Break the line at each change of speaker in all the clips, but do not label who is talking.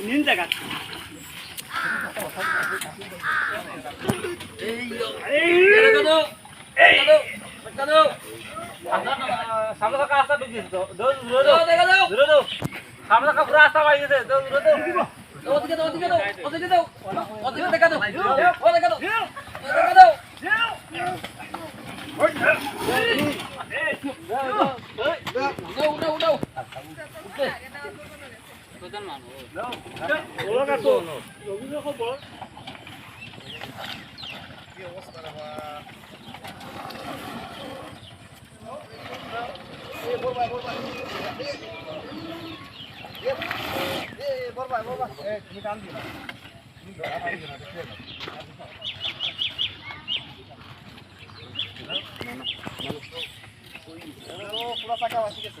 নিন জায়গা সামনে থাকা রাস্তা ঢুকিস তো সামনে থাকা পুরো রাস্তা গেছে দৌড় দৌড়
ওদিকে দাও ওদিকে দাও ওদিকে দাও ওদিকে দেখা দাও ওদিকে দাও ওদিকে দাও কতজন
মানুষ খবর কি
অবস্থা তুমি কান দিবা পুরা টাকা বাঁচি গেছে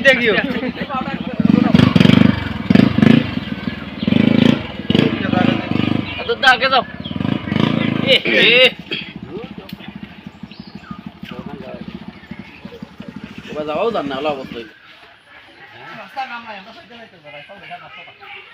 দেখিও
দাদা আগে যাও যাওয়াও জান না
অবস্থা রাস্তা নাম নাই আমরা দেখা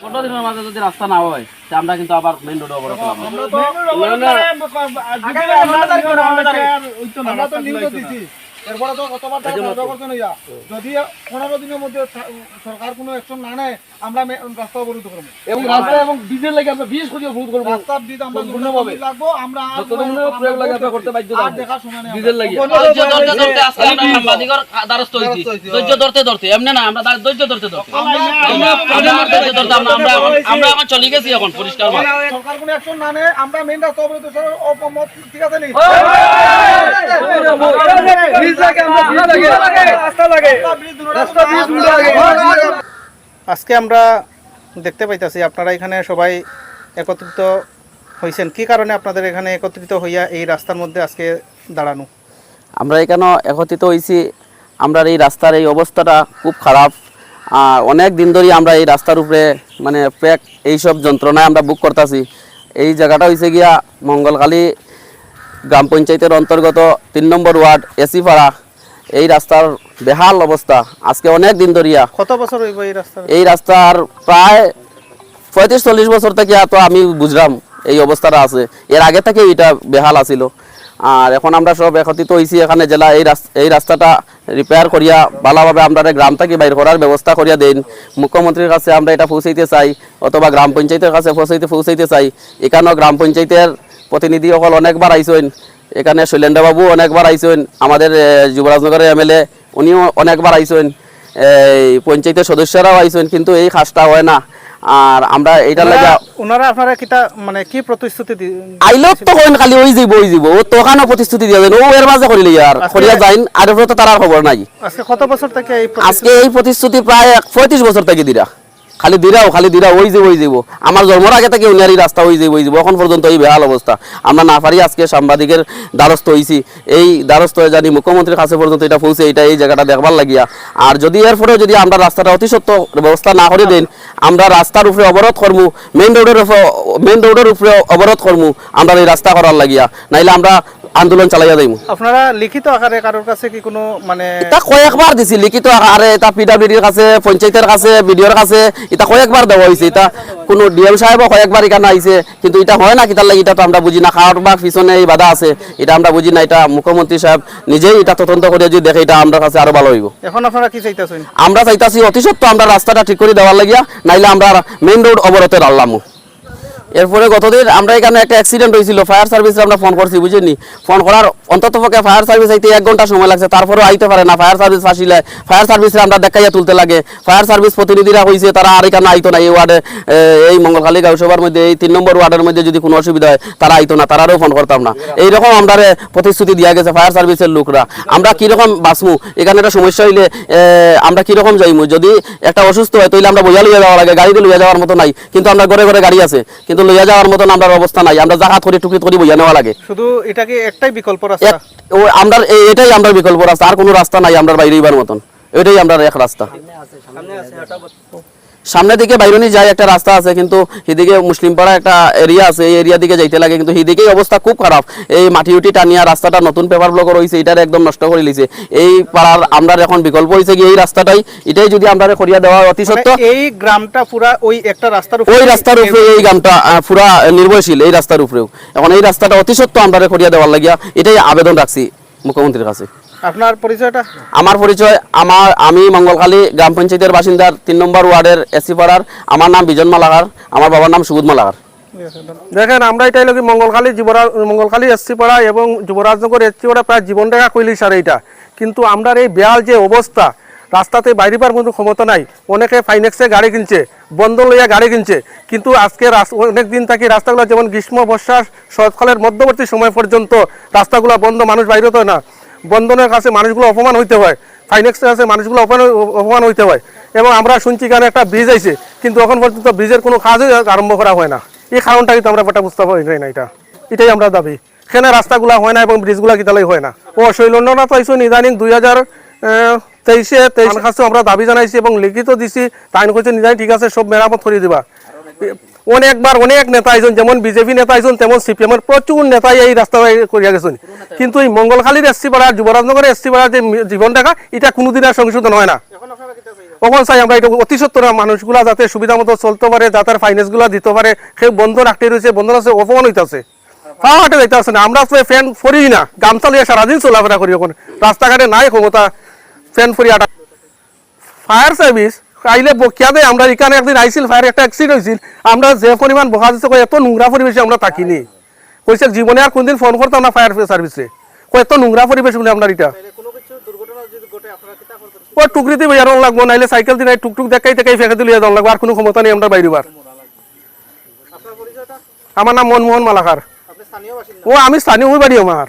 পনেরো দিনের মাঝে যদি রাস্তা না হয় তা আমরা কিন্তু আবার মেইন রোডে অবরোধ করলাম।
আমরা তো নিউজ দিছি। এরপরে তো না যদি পনেরো দিনের মধ্যে সরকার কোনো অ্যাকশন না নেয় আমরা রাস্তা অবরোধ করব
এবং রাস্তা এবং ডিজেল লাগে আমরা বিশেষ করে অবরোধ করব
রাস্তার দিক আমরা
সম্পূর্ণভাবে।
লাগবো আমরা
প্রয়োগ লাগে আমরা করতে বাধ্য
আর
থাকব।
সময় নেই
ডিজেল লাগে ধৈর্য ধরতে ধরতে আজকে আমরা সাংবাদিকর দ্বারস্থ হইছি ধৈর্য ধরতে ধরতে এমনি না আমরা ধৈর্য ধরতে ধরতে আমরা ধৈর্য ধরতে আমরা আমরা আমরা এখন চলে গেছি এখন পরিষ্কার
সরকার কোনো অ্যাকশন না নেয় আমরা মেইন রাস্তা অবরোধ ঠিক আছে নি
আজকে আমরা দেখতে পাইতাছি, আপনারা এখানে সবাই একত্রিত হয়েছেন কি কারণে আপনাদের এখানে একত্রিত হইয়া এই রাস্তার মধ্যে আজকে দাঁড়ানো?
আমরা এখানে একত্রিত হয়েছি আমরা এই রাস্তার এই অবস্থাটা খুব খারাপ। অনেক দিন ধরেই আমরা এই রাস্তার উপরে মানে প্যাক এইসব যন্ত্রণায় আমরা বুক করতেছি। এই জায়গাটা হয়েছে গিয়া মঙ্গলকালী গ্রাম পঞ্চায়েতের অন্তর্গত তিন নম্বর ওয়ার্ড এসি এসিপাড়া এই রাস্তার বেহাল অবস্থা। আজকে অনেক দিন ধরিয়া।
কত বছর হইব এই রাস্তার?
এই রাস্তার প্রায় পঁয়ত্রিশ চল্লিশ বছর থেকে তো আমি বুঝলাম এই অবস্থাটা আছে। এর আগে থেকে এটা বেহাল আছিল। আর এখন আমরা সব একত্রিত হয়েছি এখানে জেলা এই এই রাস্তাটা রিপেয়ার করিয়া ভালোভাবে আমরা গ্রাম থেকে বাইর করার ব্যবস্থা করিয়া দেন। মুখ্যমন্ত্রীর কাছে আমরা এটা পৌঁছাইতে চাই অথবা গ্রাম পঞ্চায়েতের কাছে পৌঁছাইতে পৌঁছাইতে চাই। এখানেও গ্রাম পঞ্চায়েতের প্রতিনিধি সকল অনেকবার আইসেন এখানে শৈলেন্দ্রবাবু অনেকবার আইসেন আমাদের এ, যুবরাজনগরের এমএলএ উনিও অনেকবার আইসেন এই পঞ্চায়েতের সদস্যরাও আইসেন কিন্তু এই কাজটা হয় না। আর আমরা এইটার লাগে
ওনারা আপনারা কিতা মানে কি প্রতিশ্রুতি দি-
আইলত তো কইন খালি ওই যাব ওই যাব ও তো ওখানে প্রতিশ্রুতি দিয়া দেন ও এর মাঝে করিলে আর করিয়া যাইন আর তো তার খবর নাই।
আজকে কত বছর থেকে এই
আজকে এই প্রতিশ্রুতি প্রায় পঁয়ত্রিশ বছর থেকে দিরা। খালি দিরাও, খালি দিরা ওই যে ওই যাব আমার জন্মর আগে থেকে উনারি রাস্তা ওই যে ওই যাব এখন পর্যন্ত এই বেহাল অবস্থা। আমরা না পারি আজকে সাংবাদিকের দ্বারস্থ হইছি। এই দ্বারস্থ হয়ে জানি মুখ্যমন্ত্রীর কাছে পর্যন্ত এটা পৌঁছে, এটা এই জায়গাটা দেখবার লাগিয়া। আর যদি এরপরেও যদি আমরা রাস্তাটা অতি সত্য ব্যবস্থা না করে দেন, আমরা রাস্তার উপরে অবরোধ করমু মেইন রোডের মেইন রোডের উপরে অবরোধ করমু, আমরা এই রাস্তা করার লাগিয়া। নাইলে আমরা আন্দোলন চালাইয়া যাইমু।
আপনারা লিখিত আকারে কারোর কাছে কি কোনো মানে
এটা কয়েকবার দিছি লিখিত আকারে এটা পিডাব্লিউডির কাছে পঞ্চায়েতের কাছে বিডিওর কাছে এটা কয়েকবার দেওয়া হয়েছে এটা কোনো ডিএম সাহেবও কয়েকবার এখানে আইছে কিন্তু এটা হয় না কিতার লাগে এটা তো আমরা বুঝি না খাওয়ার পিছনে এই বাধা আছে এটা আমরা বুঝি না এটা মুখ্যমন্ত্রী সাহেব নিজেই এটা তদন্ত করে যদি দেখে এটা আমরা কাছে আরও ভালো হইব।
এখন আপনারা কি চাইতেছেন?
আমরা চাইতাছি অতি সত্ত্বর আমরা রাস্তাটা ঠিক করে দেওয়ার লাগিয়া নাইলে আমরা মেইন রোড অবরোধে রাখলাম এরপরে গতদিন আমরা এখানে একটা অ্যাক্সিডেন্ট হয়েছিল ফায়ার সার্ভিসে আমরা ফোন করছি বুঝিনি ফোন করার অন্তত পক্ষে ফায়ার সার্ভিস আইতে এক ঘণ্টা সময় লাগছে, তারপরেও আইতে পারে না ফায়ার সার্ভিস ফাঁসিলে ফায়ার সার্ভিসে আমরা দেখাইয়া তুলতে লাগে। ফায়ার সার্ভিস প্রতিনিধিরা হয়েছে তারা আর এখানে আইতো না, এই ওয়ার্ডে এই মঙ্গলখালী গাঁওসভার মধ্যে, এই তিন নম্বর ওয়ার্ডের মধ্যে যদি কোনো অসুবিধা হয়, তারা আইতো না, তারারও ফোন করতাম না। এইরকম আমরা প্রতিশ্রুতি দিয়া গেছে ফায়ার সার্ভিসের লোকরা। আমরা কীরকম বাঁচমু? এখানে একটা সমস্যা হইলে আমরা কীরকম যাইমু? যদি একটা অসুস্থ হয় তাহলে আমরা বইয়া লইয়া যাওয়া লাগে, গাড়িতে লইয়া যাওয়ার মতো নাই, কিন্তু আমরা ঘরে ঘরে গাড়ি আছে। কিন্তু লইয়া যাওয়ার মতন আমরা অবস্থা নাই। আমরা জাহাজ করে টুকরি করে বইয়া নেওয়া লাগে।
শুধু এটা একটাই বিকল্প রাস্তা?
ও আমরা এটাই আমরা বিকল্প রাস্তা। আর কোনো রাস্তা নাই আমরা বাইরে মতন। এটাই আমরা এক রাস্তা। সামনের দিকে বাইরনি যায় একটা রাস্তা আছে কিন্তু এদিকে মুসলিম পাড়া একটা এরিয়া আছে এই এরিয়া দিকে যাইতে লাগে কিন্তু এদিকেই অবস্থা খুব খারাপ। এই মাটি উটি টানিয়া রাস্তাটা নতুন পেপার ব্লক রয়েছে এটার একদম নষ্ট করে লিছে এই পাড়ার আমরা এখন বিকল্প হয়েছে কি এই রাস্তাটাই? এটাই যদি আমরা করিয়া দেওয়া অতি
মানে
সত্য।
এই গ্রামটা পুরা ওই একটা রাস্তার উপরে
ওই রাস্তার উপরে এই গ্রামটা পুরা নির্ভরশীল এই রাস্তার উপরেও। এখন এই রাস্তাটা অতি সত্য আমরা করিয়া দেওয়ার লাগিয়া এটাই আবেদন রাখছি মুখ্যমন্ত্রীর কাছে।
আপনার পরিচয়টা?
আমার পরিচয় আমার আমি মঙ্গলখালী গ্রাম পঞ্চায়েতের বাসিন্দার তিন নম্বর ওয়ার্ডের এসি পাড়ার আমার নাম বিজন মালাকার আমার বাবার নাম সুগুদ মালাকার।
দেখেন আমরা এটাই লোক মঙ্গলখালী যুবরাজ মঙ্গলখালী এসসি পাড়া এবং যুবরাজনগর এসসি পাড়া প্রায় জীবন রেখা কইলি স্যার এইটা কিন্তু আমরা এই বেহাল যে অবস্থা রাস্তাতে বাইরিবার মতো ক্ষমতা নাই। অনেকে ফাইনেক্সে গাড়ি কিনছে বন্ধ লইয়া গাড়ি কিনছে। কিন্তু আজকে অনেক দিন থাকি রাস্তাগুলো যেমন গ্রীষ্ম বর্ষা শরৎকালের মধ্যবর্তী সময় পর্যন্ত রাস্তাগুলো বন্ধ মানুষ বাইরে তো না। বন্ধনের কাছে মানুষগুলো অপমান হইতে হয় ফাইনেক্সের কাছে মানুষগুলো অপমান হইতে হয়। এবং আমরা শুনছি এখানে একটা ব্রিজ আইছে, কিন্তু এখন পর্যন্ত ব্রিজের কোনো কাজই আরম্ভ করা হয় না। এই কারণটা কিন্তু আমরা একটা বুঝতে পারি না এটা। এটাই আমরা দাবি। এখানে রাস্তাগুলো হয় না এবং ব্রিজগুলো কিতালাই হয় না। ও শৈলন্ডনা তো আইসুন ইদানিং দুই হাজার তেইশে, তেইশ কাছে আমরা দাবি জানাইছি এবং লিখিত দিছি, তাই কইছে, নিদানি ঠিক আছে, সব মেরামত করে দিবা। অনেকবার অনেক নেতা আইজন যেমন বিজেপি নেতা আইজন তেমন সিপিএমের প্রচুর নেতাই এই রাস্তা করিয়া গেছেন। কিন্তু এই মঙ্গলখালীর এসসি পাড়া যুবরাজনগরের এসসি পাড়ার যে জীবন দেখা এটা কোনোদিন আর সংশোধন হয় না। কখন চাই আমরা এটা অতি সত্তর মানুষগুলা যাতে সুবিধা মতো চলতে পারে যাতে ফাইন্যান্সগুলা দিতে পারে সেই বন্ধ রাখতে রয়েছে বন্ধ আছে অপমান হইতেছে। হাটে যাইতে আছে না আমরা তো ফ্যান ফরি না গামছা লিয়ে সারাদিন চলাফেরা করি এখন। রাস্তাঘাটে নাই ক্ষমতা ফ্যান ফরি আটা ফায়ার সার্ভিস আইলে বকিয়া দেয় আমরা এখানে একদিন আইছিল ফায়ার একটা অ্যাক্সিডেন্ট হয়েছিল আমরা যে পরিমাণ বকা দিচ্ছে এত নোংরা পরিবেশে আমরা থাকিনি। কইছে জীবনে আর কোনদিন ফোন করতাম না ফায়ার সার্ভিসে কই এত নোংরা পরিবেশ বলে আমরা এটা। ও টুকরিতে বেয়ার লাগবো নাইলে সাইকেল দিন টুকটুক দেখাই দেখাই ফেঁকে দিলে যাওয়া লাগবো আর কোনো ক্ষমতা নেই আমরা বাইরেবার আমার নাম মনমোহন মালাকার। ও আমি স্থানীয় বাড়ি আমার।